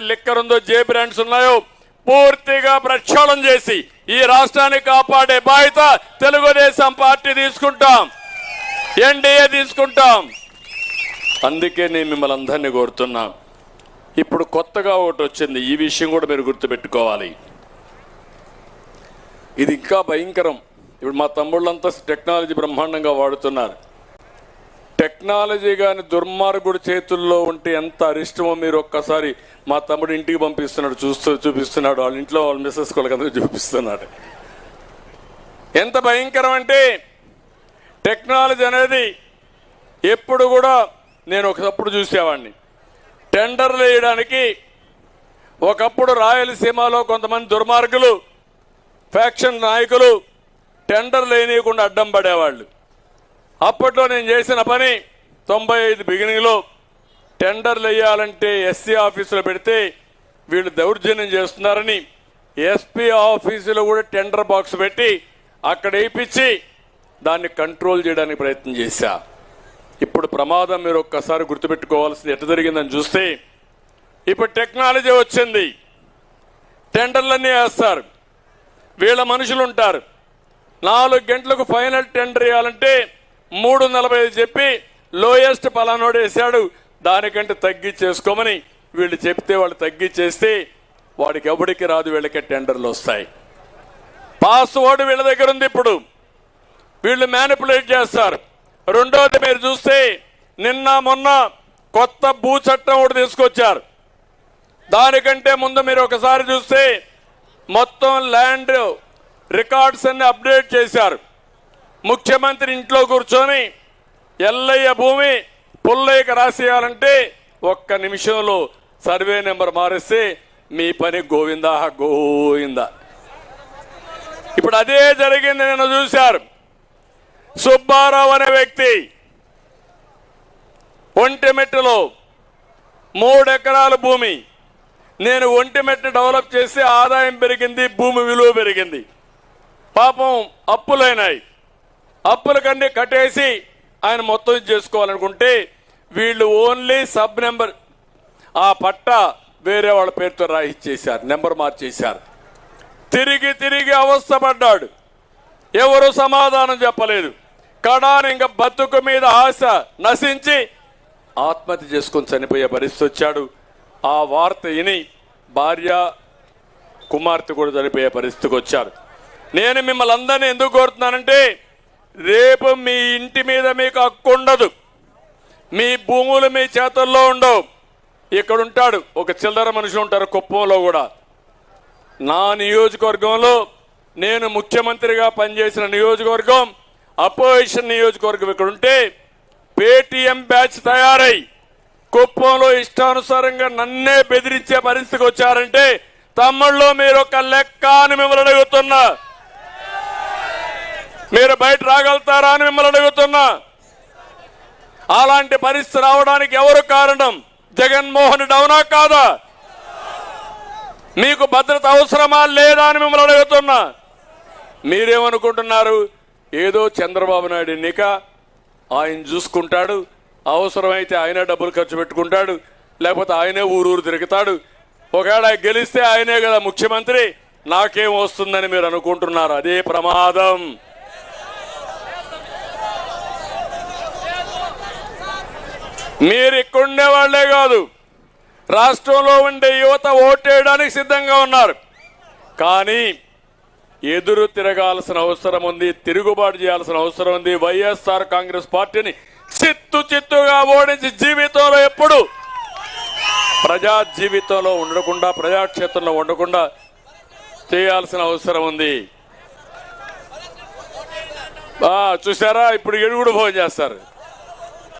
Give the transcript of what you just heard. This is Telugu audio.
లిక్కర్ ఉందో జే బ్రాండ్స్ ఉన్నాయో పూర్తిగా ప్రక్షాళన చేసి ఈ రాష్ట్రాన్ని కాపాడే బాధ్యత తెలుగుదేశం పార్టీ తీసుకుంటాం. ఎన్డీఏ తీసుకుంటాం. అందుకే నేను మిమ్మల్ని అందరినీ కోరుతున్నా. ఇప్పుడు కొత్తగా ఒకటి వచ్చింది. ఈ విషయం కూడా మీరు గుర్తుపెట్టుకోవాలి. ఇది ఇంకా భయంకరం. ఇప్పుడు మా తమ్ముళ్ళంతా టెక్నాలజీ బ్రహ్మాండంగా వాడుతున్నారు. టెక్నాలజీ కానీ దుర్మార్గుడు చేతుల్లో ఉంటే ఎంత అరిష్టమో మీరు ఒక్కసారి మా తమ్ముడు ఇంటికి పంపిస్తున్నాడు చూస్తూ చూపిస్తున్నాడు వాళ్ళ ఇంట్లో వాళ్ళ మిస్సెస్ కొలకందరూ చూపిస్తున్నాడు. ఎంత భయంకరం అంటే టెక్నాలజీ అనేది ఎప్పుడు కూడా నేను ఒకప్పుడు చూసేవాడిని. టెండర్లు వేయడానికి ఒకప్పుడు రాయలసీమలో కొంతమంది దుర్మార్గులు ఫ్యాక్షన్ నాయకులు టెండర్లు వేయనీయకుండా అడ్డం పడేవాళ్ళు. అప్పట్లో నేను చేసిన పని తొంభై ఐదు బిగినింగ్లో టెండర్లు వేయాలంటే ఎస్సీ ఆఫీసులో పెడితే వీళ్ళు దౌర్జన్యం చేస్తున్నారని ఎస్పీ ఆఫీసులో కూడా టెండర్ బాక్స్ పెట్టి అక్కడ వేయించి దాన్ని కంట్రోల్ చేయడానికి ప్రయత్నం చేశా. ఇప్పుడు ప్రమాదం మీరు ఒక్కసారి గుర్తుపెట్టుకోవాల్సింది ఎట్ట జరిగిందని చూస్తే ఇప్పుడు టెక్నాలజీ వచ్చింది. టెండర్లన్నీ వేస్తారు. వీళ్ళ మనుషులు ఉంటారు. నాలుగు గంటలకు ఫైనల్ టెండర్ వేయాలంటే మూడు నలభై చెప్పి లోయెస్ట్ పలానోడు వేశాడు. దానికంటే తగ్గించేసుకోమని వీళ్ళు చెప్తే వాళ్ళు తగ్గించేస్తే వాడికి ఎవడికి రాదు వీళ్ళకి టెండర్లు వస్తాయి. పాస్వర్డ్ వీళ్ళ దగ్గర ఉంది ఇప్పుడు. వీళ్ళు మ్యానిపులేట్ చేస్తారు. రెండోది మీరు చూస్తే నిన్న మొన్న కొత్త భూ చట్టం ఒకటి తీసుకొచ్చారు. దానికంటే ముందు మీరు ఒకసారి చూస్తే మొత్తం ల్యాండ్ రికార్డ్స్ అన్ని అప్డేట్ చేశారు. ముఖ్యమంత్రి ఇంట్లో కూర్చొని ఎల్లయ్య భూమి పుల్లయ్యకి రాసేయాలంటే ఒక్క నిమిషంలో సర్వే నెంబర్ మారిస్తే మీ పని గోవిందా గోవిందా. ఇప్పుడు అదే జరిగింది నేను చూశారు. సుబ్బారావు అనే వ్యక్తి ఒంటిమెట్టులో మూడు ఎకరాల భూమి. నేను ఒంటిమెట్టు డెవలప్ చేస్తే ఆదాయం పెరిగింది భూమి విలువ పెరిగింది. పాపం అప్పులైనాయి. అప్పులకన్నీ కట్టేసి ఆయన మొత్తం చేసుకోవాలనుకుంటే వీళ్ళు ఓన్లీ సబ్ నెంబర్ ఆ పట్ట వేరే వాళ్ళ పేరుతో రాయిచ్చేశారు నెంబర్ మార్చేశారు. తిరిగి తిరిగి అవస్థపడ్డాడు ఎవరు సమాధానం చెప్పలేదు. కడాని ఇంకా బతుకు మీద ఆశ నశించి ఆత్మహత్య చేసుకొని చనిపోయే పరిస్థితి వచ్చాడు. ఆ వార్త విని భార్య కుమార్తె కూడా చనిపోయే పరిస్థితికి వచ్చారు. నేను మిమ్మల్ని అందరినీ ఎందుకు కోరుతున్నానంటే రేపు మీ ఇంటి మీద మీకు హక్కు ఉండదు. మీ భూములు మీ చేతుల్లో ఉండవు. ఇక్కడ ఉంటాడు. ఒక చిల్లర మనిషి ఉంటారు కుప్పంలో కూడా. నా నియోజకవర్గంలో నేను ముఖ్యమంత్రిగా పనిచేసిన నియోజకవర్గం అపోజిషన్ నియోజకవర్గం ఇక్కడ ఉంటే పేటీఎం బ్యాచ్ తయారై కుప్పంలో ఇష్టానుసారంగా నన్నే బెదిరించే పరిస్థితికి వచ్చారంటే తమ్ముళ్ళు మీరు ఒక లెక్క అని మిమ్మల్ని అడుగుతున్నా. మీరు బయట రాగలుగుతారా అని మిమ్మల్ని అడుగుతున్నా. అలాంటి పరిస్థితి రావడానికి ఎవరు కారణం? జగన్మోహన్ డౌనా కాదా? మీకు భద్రత అవసరమా లేదా అని మిమ్మల్ని అడుగుతున్నా. మీరేమనుకుంటున్నారు? ఏదో చంద్రబాబు నాయుడు ఎన్నిక ఆయన చూసుకుంటాడు. అవసరమైతే ఆయనే డబ్బులు ఖర్చు పెట్టుకుంటాడు. లేకపోతే ఆయనే ఊరూరు తిరుగుతాడు. ఒకవేళ గెలిస్తే ఆయనే కదా ముఖ్యమంత్రి. నాకేం వస్తుందని మీరు అనుకుంటున్నారు? అదే ప్రమాదం. మీరు ఇక్కడుండే వాళ్ళే కాదు. రాష్ట్రంలో ఉండే యువత ఓటేయడానికి సిద్ధంగా ఉన్నారు. కానీ ఎదురు తిరగాల్సిన అవసరం ఉంది తిరుగుబాటు చేయాల్సిన అవసరం ఉంది. వైఎస్ఆర్ కాంగ్రెస్ పార్టీని చిత్తు చిత్తుగా ఓడించి జీవితంలో ఎప్పుడు ప్రజా జీవితంలో ఉండకుండా ప్రజాక్షేత్రంలో ఉండకుండా చేయాల్సిన అవసరం ఉంది. చూసారా ఇప్పుడు ఎడుగుడు భోజనం చేస్తారు.